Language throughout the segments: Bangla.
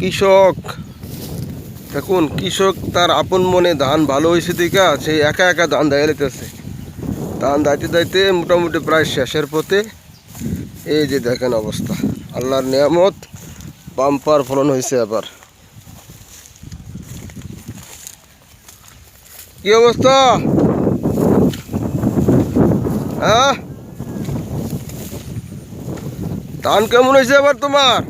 কৃষক। দেখুন, কৃষক তার আপন মনে ধান ভালো হয়েছে দেখা সে একা একা ধান দেয় লেতেছে ধান দাইতে দাইতে মোটামুটি প্রায় শেষের পথে এই যে দেখেন অবস্থা। আল্লাহর নিয়ামত বাম্পার ফলন হয়েছে আবার। কি অবস্থা? হ্যাঁ? ধান কেমন হয়েছে আবার তোমার?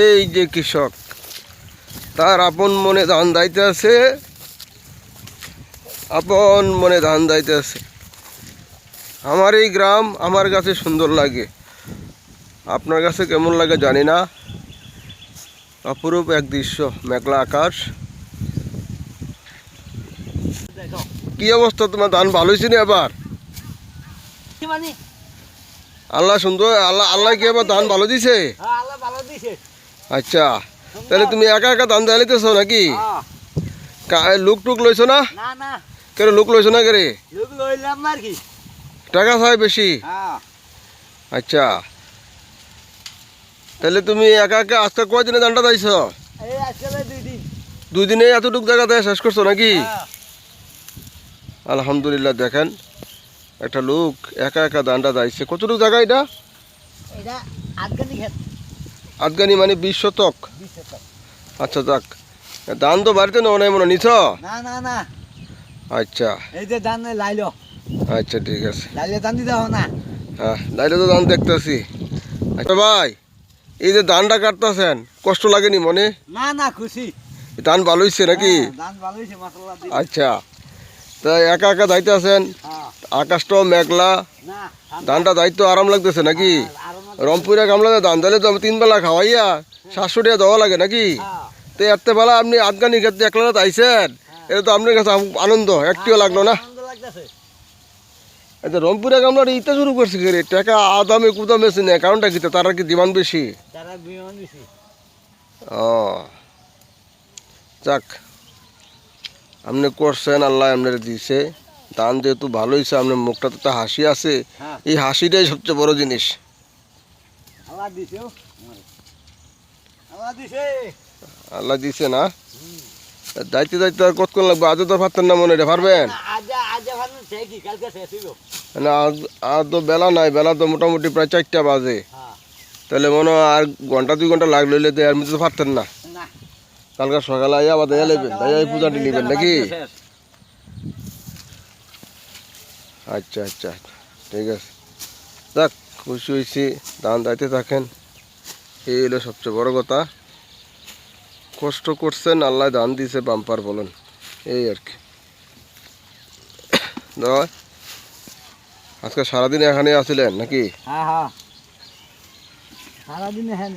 এই যে কৃষক তার আপন মনে ধান দাইতে আছে আপন মনে ধান দাইতে আছে। আমার এই গ্রাম আমার কাছে সুন্দর লাগে। আপনার কাছে কেমন লাগে জানি না। অপরূপ এক দৃশ্য মেঘলা আকাশ। কি অবস্থা তোমার? ধান ভালো হয়েছে না এবার? মানে? আল্লাহ সুন্দর আল্লাহ আল্লাহ কি এবার ধান ভালো দিছে হ্যাঁ আল্লাহ ভালো দিছে আচ্ছা তাহলে তুমি একা একা ধান দাইতেছো নাকি? হ্যাঁ। কা- লুক টুক লইছো না? কেন লুক লইছো না করে? টাকা চাই বেশি? হ্যাঁ। আচ্ছা তাহলে তুমি একা একা আজকে কয়দিনে ধানটা দাইছো দুই দিনে। এতটুক জায়গা দেয় শেষ করছ নাকি? হ্যাঁ। আলহামদুলিল্লাহ দেখেন একটা লোক একা একা ধানটা দাইছে কতটুক জায়গা এটা? এটা আফগানি মানে বিশ শতক? আচ্ছা যাক ধান তো বাড়িতে নাই মনে হয়, নিছ? না না না। আচ্ছা। এই যে ধান লাইলো। আচ্ছা ঠিক আছে। লাইলে ধান দিতে না। হ্যাঁ লাইলে তো ধান দেখতেছি। আচ্ছা ভাই এই যে ধানটা কাটতেছেন কষ্ট লাগেনি মনে? না না খুশি। ধান ভালো হয়েছে নাকি? হ্যাঁ, আচ্ছা। তা একা একা দায়িত্ব আছেন হ্যাঁ। আকাশটাও মেঘলা। না ধানটা দায়িত্ব আরাম লাগতেছে নাকি? আর রংপুরে গামলাতে ধান দিলে তো আমি তিন বেলা খাওয়াইয়া সাতশো টাকা দেওয়া লাগে নাকি? তো এত বেলা আপনি আফগানি ক্ষেত্রে একলা আইসেন এটা তো আপনার কাছে আনন্দ একটিও লাগল না। আচ্ছা রংপুরে গামলার ইতে শুরু করছে কি টাকা আদামে কুদামে শুনে কারণটা কি তারা কি ডিমান্ড বেশি? ও। যাক আপনি করছেন আল্লাহ আপনার দিছে। ধান যেহেতু ভালো হয়েছে আপনার মুখটাতে তো হাসি আছে। হ্যাঁ। এই হাসিটাই সবচেয়ে বড় জিনিস। আল্লাহ দিছে না? দায়িত্ব দায়িত্ব আর কতক্ষণ লাগবে? আজও তো পারতেন না মনে পারবেন না আর তো বেলা নাই বেলা তো মোটামুটি প্রায় চারটা বাজে। হ্যাঁ। তাহলে মনে হয় আর ঘণ্টা দুই ঘণ্টা লাগল তো মধ্যে তো পারতেন না। কালকে সকালে আইয়া আবার দেয়া নেবেন এই পূজাটি নেবেন নাকি? আচ্ছা আচ্ছা। ঠিক আছে। যাক খুশি হয়েছি দান দাইতে থাকেন। এই হলো সবচেয়ে বড় কথা। কষ্ট করছেন, আল্লাহ দান দিছে বাম্পার বলেন। এই আর কি। আজকে সারাদিন এখানে আছিলেন নাকি? হ্যাঁ হ্যাঁ। সারাদিনে হ্যাঁ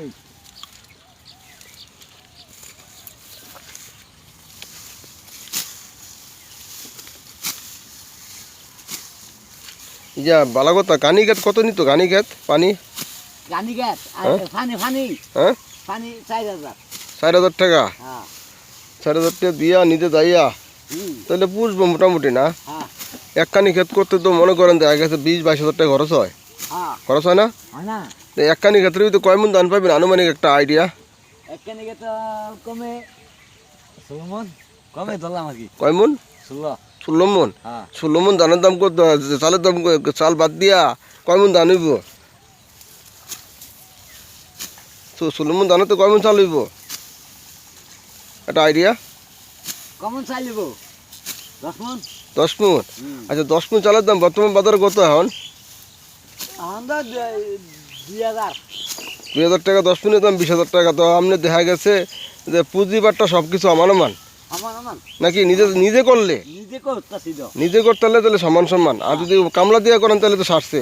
ইয়া বালা কথা গানি খেত কত নিত? গানি খেত পানি? গানি গাছ আর হ্যাঁ? ফানি ফানি। হ্যাঁ? চার হাজার। চার হাজার টাকা? হ্যাঁ। চার হাজার টাকা দিয়া নিতে যাইয়া তাহলে পুষবো মোটামুটি না? হ্যাঁ। একখানি ক্ষেত করতে তো মনে করেন দেখা গেছে বিশ বাইশ হাজার টাকা খরচ হয়। হ্যাঁ। খরচ হয় না? হয় না। তো একখানি ক্ষেত্রে তো কয় মন ধান পাবেন আনুমানিক একটা আইডিয়া। একখানে তো কমে ষোলো মন। কমে ধরলাম আর কি। কয় মন? ষোলো। ষোলো মন হ্যাঁ। ষোলো মন ধানের দাম কত? চালের দাম চাল বাদ দিয়া কয় মন ধান হইব? ষোলো মন ধানের তো কয় মন চাল হইব? একটা আইডিয়া কমন দশ মন? দশ মন? আচ্ছা দশ মন চালের দাম বর্তমান বাজারে কত এখন? দুই হাজার। দুই হাজার টাকা দশ মিনিটের দাম বিশ হাজার টাকা। তো আপনি দেখা গেছে যে পুঁজিবারটা সব কিছু আমার মান নাকি নিজে নিজে করলে? নিজে করতে হলে তাহলে সমান সম্মান। আর যদি কামলা দিয়ে করেন তাহলে তো সারছে।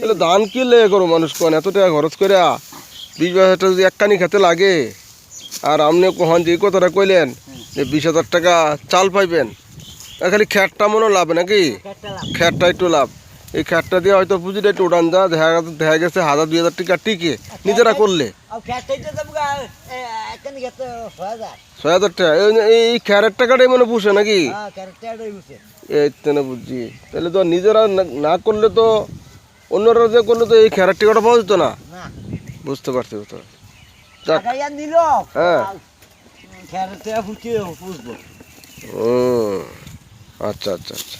তাহলে ধান কি লেগে করো মানুষ কোন এত টাকা খরচ করে বিশ হাজার টাকা যদি একখানি খেতে লাগে আর আপনি কখন যে কথাটা কইলেন যে বিশ হাজার টাকা চাল পাইবেন খালি খ্যাটটা মনে লাভ নাকি? খ্যাটটা একটু লাভ। এই খ্যাটটা দিয়ে হয়তো পুঁজিটা একটু উড়ান যা দেখা গেছে দেখা গেছে হাজার দুই হাজার টাকা টিকে। নিজেরা করলে। ছয় হাজার। টাকা। এই- খ্যারের টাকাটাই মনে পুষে নাকি? হ্যাঁ এই তো না বুঝছি। তাহলে তো নিজেরা না- করলে তো অন্যরা যে করলে তো এই খ্যারের টাকাটা পাওয়া যেত না। বুঝতে পারছি তো হ্যাঁ। ও আচ্ছা আচ্ছা আচ্ছা।